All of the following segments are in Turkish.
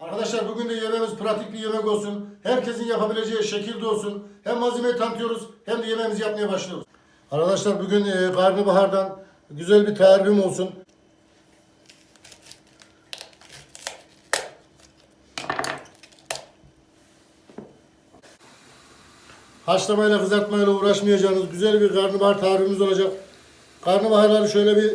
Arkadaşlar bugün de yemeğimiz pratik bir yemek olsun. Herkesin yapabileceği şekilde olsun. Hem malzemeyi tanıtıyoruz hem de yemeğimizi yapmaya başlıyoruz. Arkadaşlar bugün e, karnabahardan güzel bir tarifim olsun. Haşlamayla kızartmayla uğraşmayacağınız güzel bir karnabahar tarifimiz olacak. Karnabaharları şöyle bir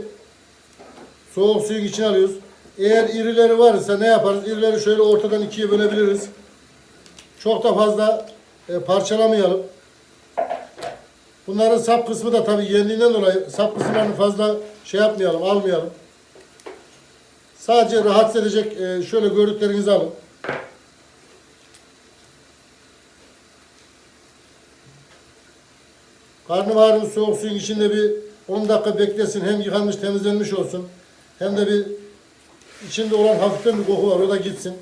soğuk suyun içine alıyoruz. Eğer irileri varsa ne yaparız? İrileri şöyle ortadan ikiye bölebiliriz. Çok da fazla e, parçalamayalım. Bunların sap kısmı da tabii yendiğinden dolayı sap kısımlarını fazla şey yapmayalım, almayalım. Sadece rahatsız edecek e, şöyle gördüklerinizi alın. Karnabaharın soğuk suyun içinde bir 10 dakika beklesin. Hem yıkanmış temizlenmiş olsun. Hem de bir içinde olan hafiften bir koku var. O da gitsin.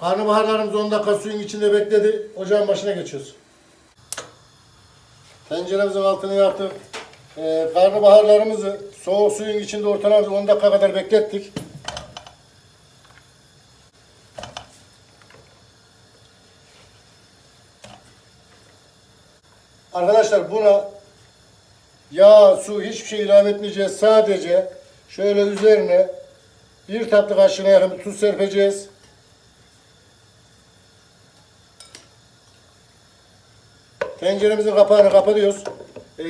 Karnabaharlarımız 10 dakika suyun içinde bekledi. Ocağın başına geçiyoruz. Tenceremizin altını yaktık. Ee, karnabaharlarımızı soğuk suyun içinde ortalamamızı 10 dakika kadar beklettik. Arkadaşlar buna yağ, su hiçbir şey ilave etmeyeceğiz. Sadece şöyle üzerine bir tatlı kaşığına yakın tuz serpeceğiz. Tenceremizin kapağını kapatıyoruz. Ee,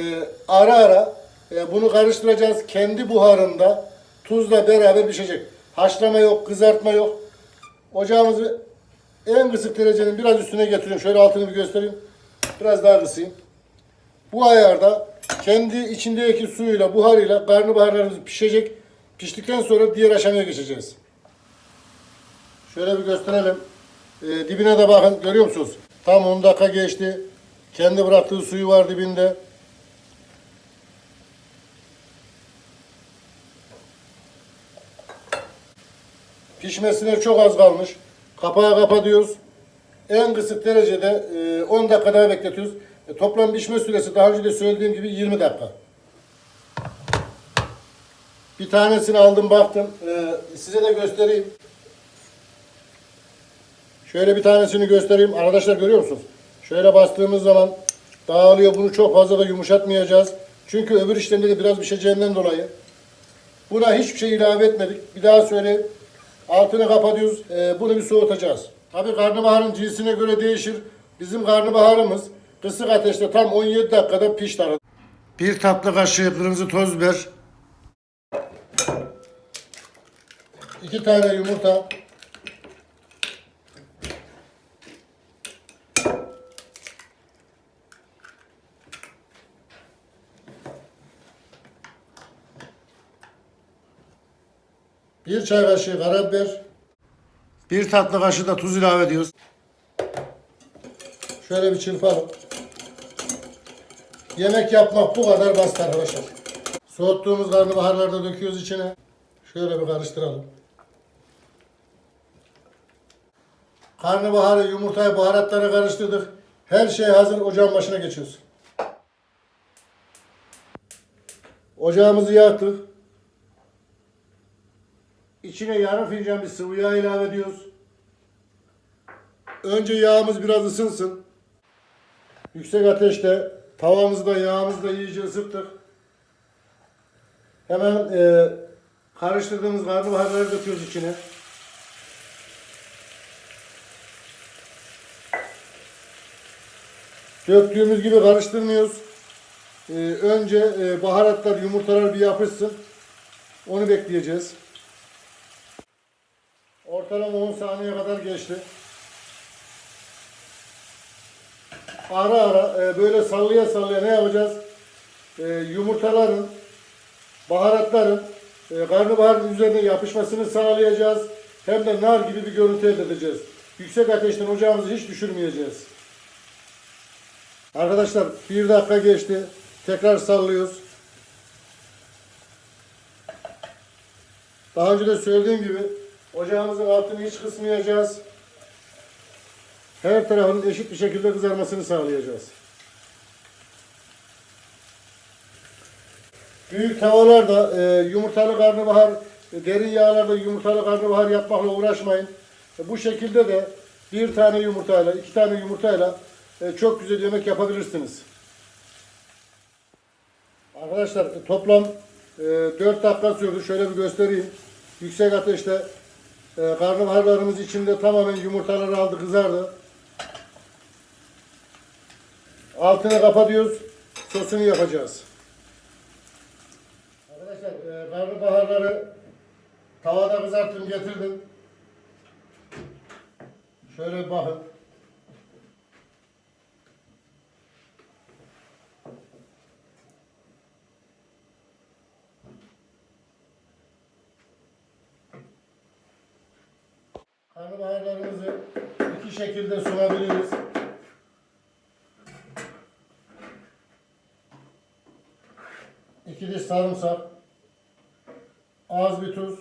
ara ara e, bunu karıştıracağız. Kendi buharında tuzla beraber pişecek. Haşlama yok, kızartma yok. Ocağımızı en kısık derecenin biraz üstüne getiriyorum. Şöyle altını bir göstereyim. Biraz daha kısayım. Bu ayarda kendi içindeki suyuyla, buharıyla karnabaharlarımız pişecek. Piştikten sonra diğer aşamaya geçeceğiz. Şöyle bir gösterelim. Ee, dibine de bakın. Görüyor musunuz? Tam 10 dakika geçti. Kendi bıraktığı suyu var dibinde. Pişmesine çok az kalmış. Kapağı kapatıyoruz. En kısık derecede e, 10 dakika daha bekletiyoruz. E, toplam pişme süresi daha önce de söylediğim gibi 20 dakika. Bir tanesini aldım baktım. E, size de göstereyim. Şöyle bir tanesini göstereyim. Arkadaşlar görüyor musunuz? Şöyle bastığımız zaman dağılıyor. Bunu çok fazla da yumuşatmayacağız. Çünkü öbür işlemde de biraz pişeceğinden dolayı. Buna hiçbir şey ilave etmedik. Bir daha söyleyeyim. Altını kapatıyoruz. Ee, bunu bir soğutacağız. Tabii karnabaharın cinsine göre değişir. Bizim karnabaharımız kısık ateşte tam 17 dakikada pişti. Bir tatlı kaşığı kırmızı toz biber. İki tane yumurta. Bir çay kaşığı karabiber. Bir tatlı kaşığı da tuz ilave ediyoruz. Şöyle bir çırpalım. Yemek yapmak bu kadar basit arkadaşlar. Soğuttuğumuz karnabaharları döküyoruz içine. Şöyle bir karıştıralım. Karnabaharı, yumurtayı, baharatları karıştırdık. Her şey hazır. Ocağın başına geçiyoruz. Ocağımızı yaktık. İçine yarım fincan bir sıvı yağ ilave ediyoruz. Önce yağımız biraz ısınsın. Yüksek ateşte tavamızı da da iyice ısıttık. Hemen e, karıştırdığımız karnabaharları döküyoruz içine. Döktüğümüz gibi karıştırmıyoruz. E, önce e, baharatlar, yumurtalar bir yapışsın. Onu bekleyeceğiz. Ortalama 10 saniye kadar geçti. Ara ara e, böyle sallaya sallaya ne yapacağız? E, yumurtaların, baharatların e, karnabaharın üzerine yapışmasını sağlayacağız. Hem de nar gibi bir görüntü elde edeceğiz. Yüksek ateşten ocağımızı hiç düşürmeyeceğiz. Arkadaşlar bir dakika geçti. Tekrar sallıyoruz. Daha önce de söylediğim gibi ocağımızın altını hiç kısmayacağız. Her tarafının eşit bir şekilde kızarmasını sağlayacağız. büyük tavalarda e, yumurtalı karnabahar, e, derin yağlarda yumurtalı karnabahar yapmakla uğraşmayın. E, bu şekilde de bir tane yumurtayla, iki tane yumurtayla e, çok güzel yemek yapabilirsiniz. Arkadaşlar e, toplam e, 4 dakika sürdü. Şöyle bir göstereyim. Yüksek ateşte e, karnabaharlarımız içinde tamamen yumurtaları aldı, kızardı. Altını kapatıyoruz. Sosunu yapacağız. Arkadaşlar e, karnabaharları tavada kızarttım getirdim. Şöyle bakın. Karnabaharlarımızı iki şekilde sunabiliriz. İki diş sarımsak, az bir tuz,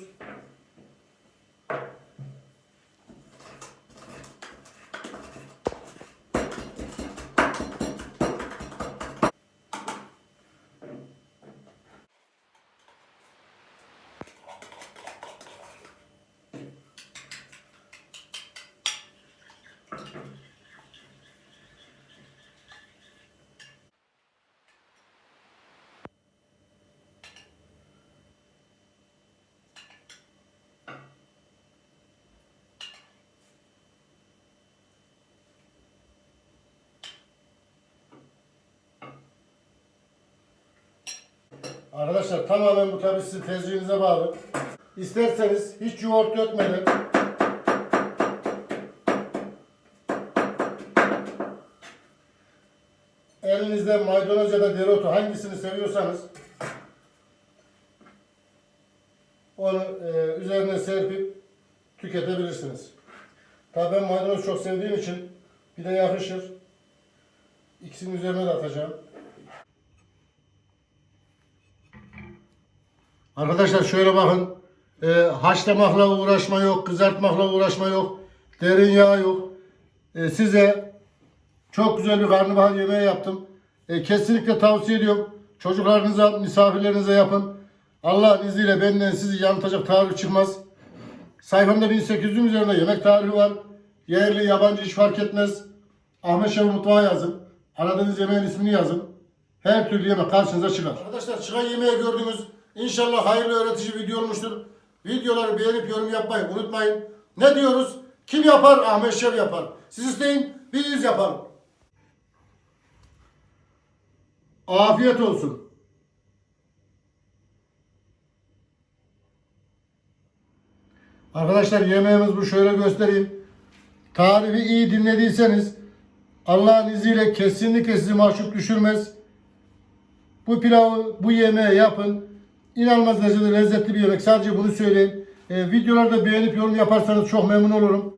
Arkadaşlar tamamen bu tabi sizin tercihinize bağlı. İsterseniz hiç yoğurt dökmeden elinizde maydanoz ya da dereotu hangisini seviyorsanız onu e, üzerine serpip tüketebilirsiniz. Tabi ben maydanoz çok sevdiğim için bir de yakışır. İkisinin üzerine de atacağım. Arkadaşlar şöyle bakın. E, haşlamakla uğraşma yok, kızartmakla uğraşma yok, derin yağ yok. E, size çok güzel bir karnabahar yemeği yaptım. E, kesinlikle tavsiye ediyorum. Çocuklarınıza, misafirlerinize yapın. Allah'ın izniyle benden sizi yanıltacak tarif çıkmaz. Sayfamda 1800'ün üzerinde yemek tarifi var. Yerli, yabancı hiç fark etmez. Ahmet Şef Mutfağı yazın. Aradığınız yemeğin ismini yazın. Her türlü yemek karşınıza çıkar. Arkadaşlar çıkan yemeği gördünüz. İnşallah hayırlı öğretici video olmuştur. Videoları beğenip yorum yapmayı unutmayın. Ne diyoruz? Kim yapar? Ahmet Şef yapar. Siz isteyin, biz yapalım. Afiyet olsun. Arkadaşlar yemeğimiz bu. Şöyle göstereyim. Tarifi iyi dinlediyseniz Allah'ın izniyle kesinlikle sizi mahcup düşürmez. Bu pilavı, bu yemeği yapın. İnanılmaz derecede lezzetli bir yemek. Sadece bunu söyleyeyim. Ee, videolarda beğenip yorum yaparsanız çok memnun olurum.